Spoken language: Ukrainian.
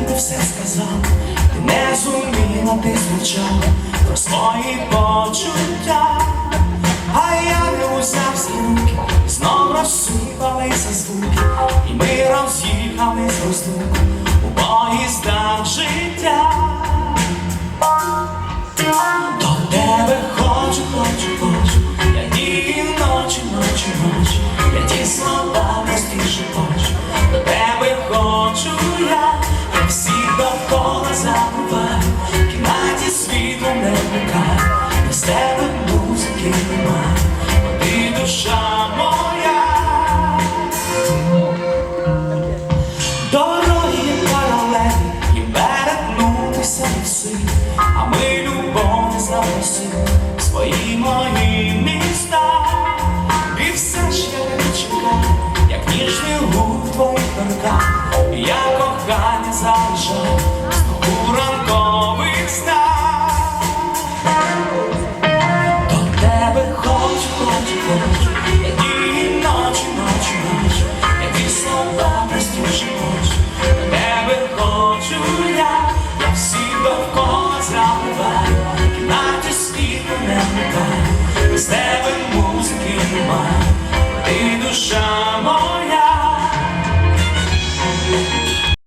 а ти все сказав, ти не зуміла, ти звучав про свої почуття, а я не узяв за руки, знов розсипалися звуки, і ми роз'їхали з розлуку у поїздах життя. забувай, в кімнаті світло не вмикай, душа моя. Дороги паралелі і перетнутися в а ми любов запроси свої мої міста. І все ж я не чекаю, як ніжний лук твоїх руках, я кохання залишаю. Cristo chegou.